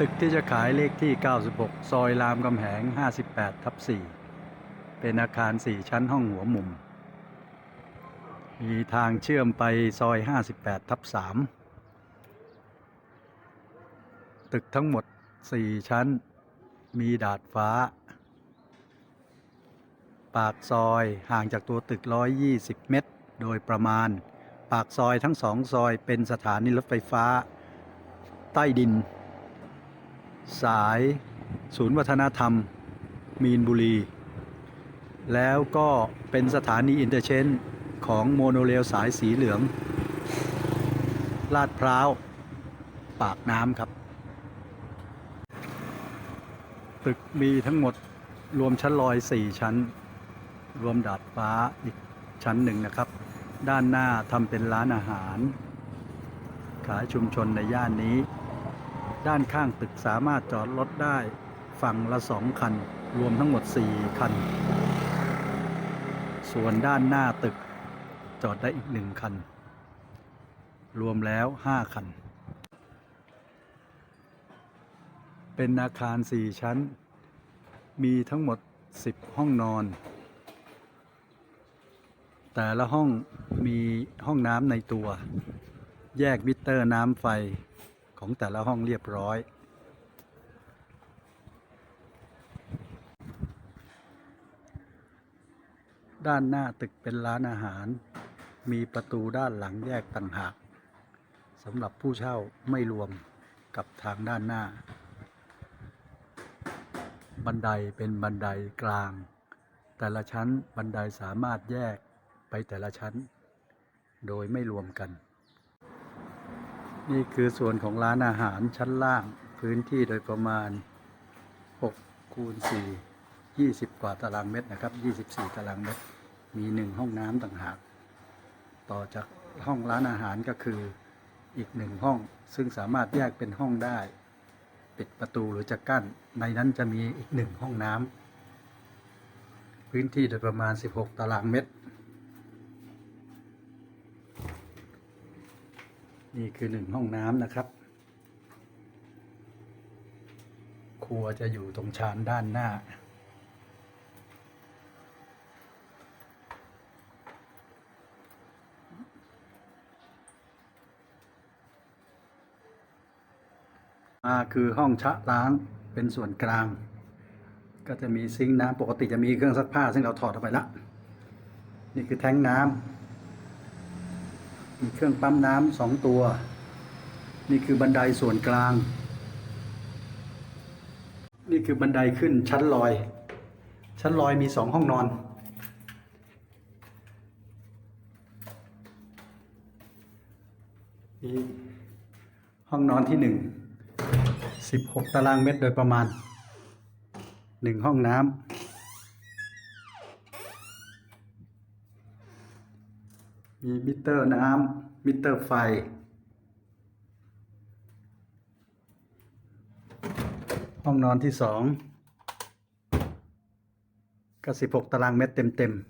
ตึกที่จะขายเลขที่ 96 ซอยรามคำแหง 58 ทับ 4 เป็นอาคาร 4 ชั้นห้องหัวมุม มีทางเชื่อมไปซอย 58 ทับ 3 ตึกทั้งหมด 4 ชั้น มีดาดฟ้า ปากซอยห่างจากตัวตึก 120 เมตร โดยประมาณ ปากซอยทั้งสองซอยเป็นสถานีรถไฟฟ้า ใต้ดิน สายศูนย์วัฒนธรรม มีนบุรี แล้วก็เป็นสถานีอินเตอร์เชนของโมโนเรลสายสีเหลือง ลาดพร้าว ปากน้ำครับ ตึกมีทั้งหมดรวมชั้นลอย 4 ชั้น รวมดาดฟ้าอีกชั้นหนึ่งนะครับ ด้านหน้าทำเป็นร้านอาหาร ขายชุมชนในย่านนี้ ด้านข้างตึกสามารถจอดรถได้ฝั่งละสองคัน รวมทั้งหมด 4 คัน ส่วนด้านหน้าตึกจอดได้อีกหนึ่งคัน รวมแล้ว 5 คัน เป็นอาคาร 4 ชั้น มีทั้งหมด 10 ห้องนอน แต่ละห้องมีห้องน้ำในตัว แยกมิเตอร์น้ำไฟ ของแต่ละห้องเรียบร้อยด้านหน้าตึกเป็นร้านอาหาร มีประตูด้านหลังแยกต่างหากสำหรับผู้เช่าไม่รวมกับทางด้านหน้า บันไดเป็นบันไดกลาง แต่ละชั้นบันไดสามารถแยกไปแต่ละชั้น โดยไม่รวมกัน นี่คือส่วนของร้านอาหารชั้นล่างพื้นที่โดยประมาณ 6 คูณ 4 20 กว่าตารางเมตรนะครับ 24 ตารางเมตร มีหนึ่งห้องน้ำต่างหาก ต่อจากห้องร้านอาหารก็คืออีกหนึ่งห้อง ซึ่งสามารถแยกเป็นห้องได้ ปิดประตูหรือจะกั้น ในนั้นจะมีอีกหนึ่งห้องน้ำพื้นที่โดยประมาณ 16 ตารางเมตร นี่คือหนึ่งห้องน้ำนะครับ ครัวจะอยู่ตรงชานด้านหน้า มาคือห้องชะล้างเป็นส่วนกลาง ก็จะมีซิงค์น้ำปกติจะมีเครื่องซักผ้า ซึ่งเราถอดออกไปละ นี่คือแท้งน้ำ มีเครื่องปั๊มน้ำสองตัว นี่คือบันไดส่วนกลาง นี่คือบันไดขึ้นชั้นลอย ชั้นลอยมีสองห้องนอน นี่ห้องนอนที่หนึ่งสิบหกตารางเมตรโดยประมาณหนึ่งห้องน้ำ มีมิเตอร์น้ำมิเตอร์ไฟ ห้องนอนที่สองก็สิบหกตารางเมตรเต็มๆ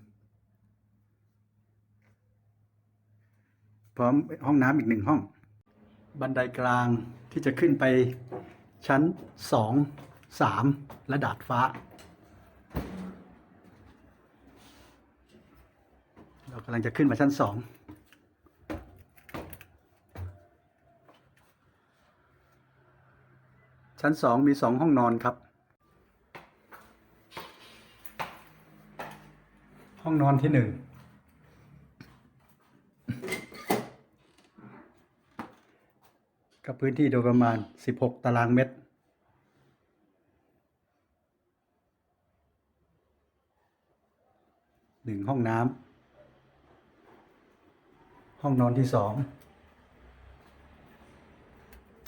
พร้อมห้องน้ำอีกหนึ่งห้อง บันไดกลางที่จะขึ้นไปชั้นสองสามและดาดฟ้า เรา กำลังจะขึ้นมาชั้นสองชั้นสองมีสองห้องนอนครับ ห้องนอนที่หนึ่งกับพื้นที่โดยประมาณ 16 ตารางเมตร หนึ่งห้องน้ำ ห้องนอนที่สอง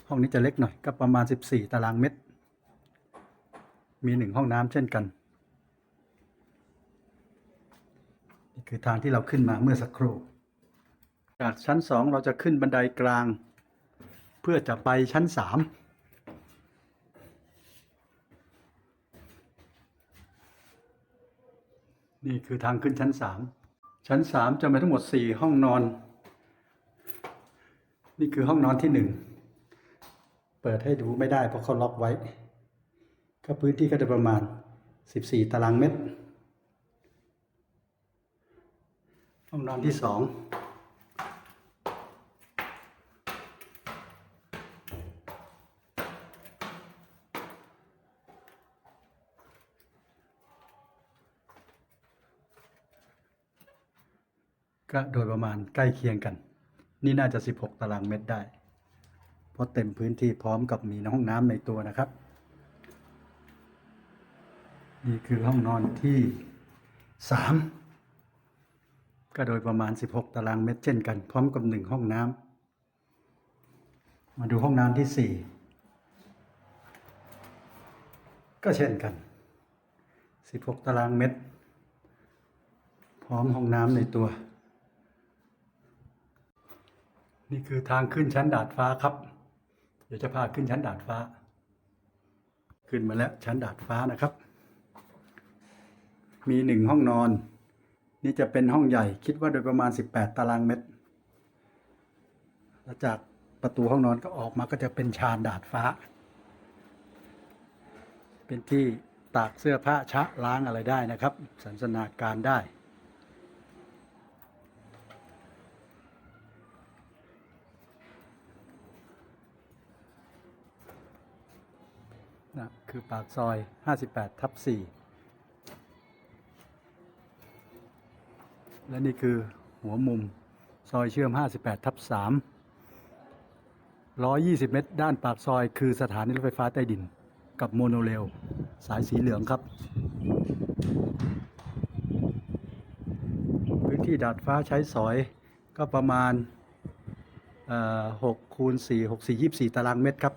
ห้องนี้จะเล็กหน่อยก็ประมาณ 14 ตารางเมตร มีหนึ่งห้องน้ำเช่นกัน นี่คือทางที่เราขึ้นมาเมื่อสักครู่ จากชั้นสองเราจะขึ้นบันไดกลาง เพื่อจะไปชั้นสามนี่คือทางขึ้นชั้นสามชั้นสามจะมีทั้งหมดสี่ห้องนอน นี่คือห้องนอนที่หนึ่ง เปิดให้ดูไม่ได้เพราะเขาล็อกไว้ ก็พื้นที่ก็จะประมาณ 14 ตารางเมตร ห้องนอนที่สองก็โดยประมาณใกล้เคียงกัน นี่น่าจะ 16 ตารางเมตรได้ เพราะเต็มพื้นที่พร้อมกับมีห้องน้ำในตัวนะครับ นี่คือห้องนอนที่3ก็โดยประมาณ 16 ตารางเมตรเช่นกัน พร้อมกับหนึ่งห้องน้ำมาดูห้องน้ำที่ 4 ก็เช่นกัน 16 ตารางเมตร พร้อมห้องน้ำในตัว นี่คือทางขึ้นชั้นดาดฟ้าครับ เดี๋ยวจะพาขึ้นชั้นดาดฟ้า ขึ้นมาแล้วชั้นดาดฟ้านะครับ มีหนึ่งห้องนอน นี่จะเป็นห้องใหญ่คิดว่าโดยประมาณ 18 ตารางเมตรแล้วจากประตูห้องนอนก็ออกมาก็จะเป็นชานดาดฟ้า เป็นที่ตากเสื้อผ้าชะล้างอะไรได้นะครับ สันสนาการได้ นะคือปากซอย 58 ทับ 4 และนี่คือหัวมุมซอยเชื่อม 58 ทับ 3 120 เมตร ด้านปากซอย คือสถานีรถไฟฟ้าใต้ดิน กับโมโนเรล สายสีเหลืองครับ พื้นที่ดาดฟ้าใช้สอยก็ประมาณ6คูณ4 6 4 24 ตารางเมตรครับ